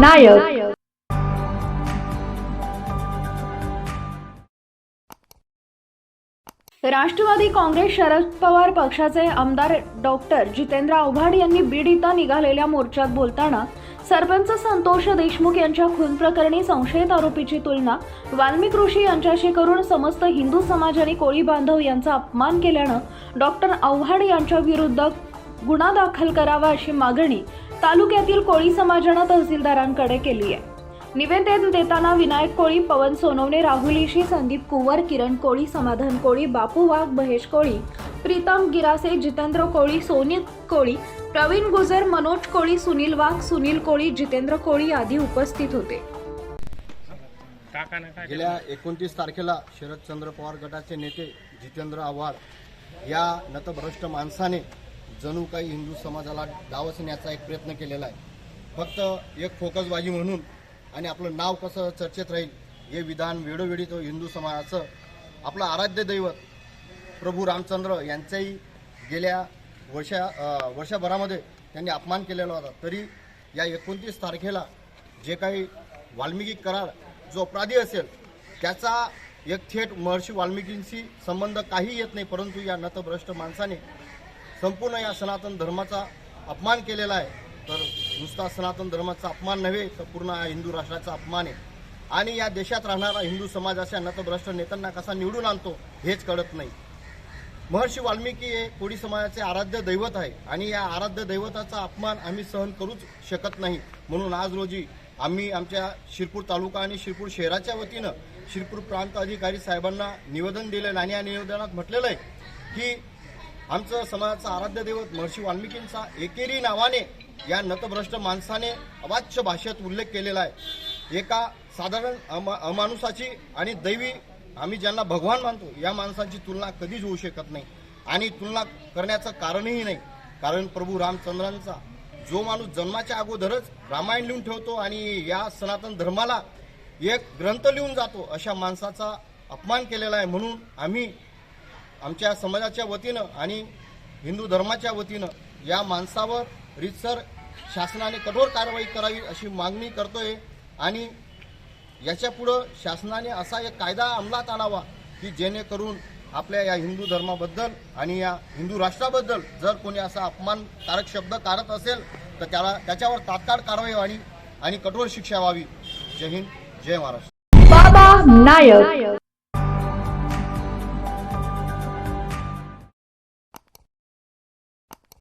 नायक. राष्ट्रवादी काँग्रेस शरद पवार पक्षाचे आमदार डॉक्टर जितेंद्र आव्हाड यांनी बीड इथं निघालेल्या मोर्चात बोलताना सरपंच संतोष देशमुख यांच्या खून प्रकरणी संशयित आरोपीची तुलना वाल्मिक ऋषी यांच्याशी करून समस्त हिंदू समाज आणि कोळी बांधव यांचा अपमान केल्यानं डॉक्टर आव्हाड यांच्या विरुद्ध गुन्हा दाखल करावा अशी मागणी तालुक्यातील कोळी समाजानं तहसीलदारांकडे केली आहे. निवेदन देताना विनायक कोळी पवन सोनवणे राहुल इशी संदीप कुंवर किरण कोळी समाधान कोळी बापू वाघ महेश कोळी प्रीतम गिरासे जितेंद्र कोळी सोनित कोळी प्रवीण गुजर मनोज कोळी सुनील वाघ सुनील कोळी जितेंद्र कोळी आदी उपस्थित होते. गेल्या एकोणतीस तारखेला शरदचंद्र पवार गटाचे नेते जितेंद्र आव्हाड या नतभ्रष्ट माणसाने जणू काही हिंदू समाजाला डावसण्याचा एक प्रयत्न केलेला आहे. फक्त एक फोकसबाजी म्हणून आणि आपलं नाव कसं चर्चेत राहील हे विधान वेळोवेळी तो हिंदू समाजाचं आपलं आराध्य दैवत प्रभू रामचंद्र यांचाही गेल्या वर्षा वर्षभरामध्ये त्यांनी अपमान केलेला होता. तरी या एकोणतीस तारखेला जे काही वाल्मिकी करार जो अपराधी असेल त्याचा एक थेट महर्षी वाल्मिकींशी संबंध काही येत नाही परंतु या नतभ्रष्ट माणसाने संपूर्ण या सनातन धर्माचा अपमान केलेला आहे. तर नुसता सनातन धर्माचा अपमान नव्हे तर पूर्ण हा हिंदू राष्ट्राचा अपमान आहे. आणि या देशात राहणारा हिंदू समाज अशा नतभ्रष्ट नेत्यांना कसा निवडून आणतो हेच कळत नाही. महर्षी वाल्मिकी हे कोळी समाजाचे आराध्य दैवत आहे. आणि या आराध्य दैवताचा अपमान आम्ही सहन करूच शकत नाही. म्हणून आज रोजी आम्ही आमच्या शिरपूर तालुका आणि शिरपूर शहराच्या वतीनं शिरपूर प्रांत अधिकारी साहेबांना निवेदन दिलेलं आणि या निवेदनात म्हटलेलं आहे की आमचं समाजाचं आराध्य दैवत महर्षी वाल्मिकींचा एकेरी नावाने या नतभ्रष्ट माणसाने अवाच्य भाषेत उल्लेख केलेला आहे. एका साधारण अमा अमानुसाची आणि दैवी आम्ही ज्यांना भगवान मानतो या माणसांची तुलना कधीच होऊ शकत नाही. आणि तुलना करण्याचं कारणही नाही. कारण प्रभू रामचंद्रांचा जो माणूस जन्माच्या अगोदरच रामायण लिहून ठेवतो आणि या सनातन धर्माला एक ग्रंथ लिहून जातो अशा माणसाचा अपमान केलेला आहे. म्हणून आम्ही आमच्या समाजाच्या वतीनं आणि हिंदू धर्माच्या वतीनं या माणसावर रितसर शासनाने कठोर कारवाई करावी अशी मागणी करतोय. आणि याच्यापुढं शासनाने असा एक कायदा अंमलात आणावा की जेणेकरून आपल्या या हिंदू धर्माबद्दल आणि या हिंदू राष्ट्राबद्दल जर कोणी असा अपमानकारक शब्द काढत असेल तर त्याला त्याच्यावर तात्काळ कारवाई व्हावी आणि कठोर शिक्षा व्हावी. जय हिंद जय महाराष्ट्र. बाबा नायक.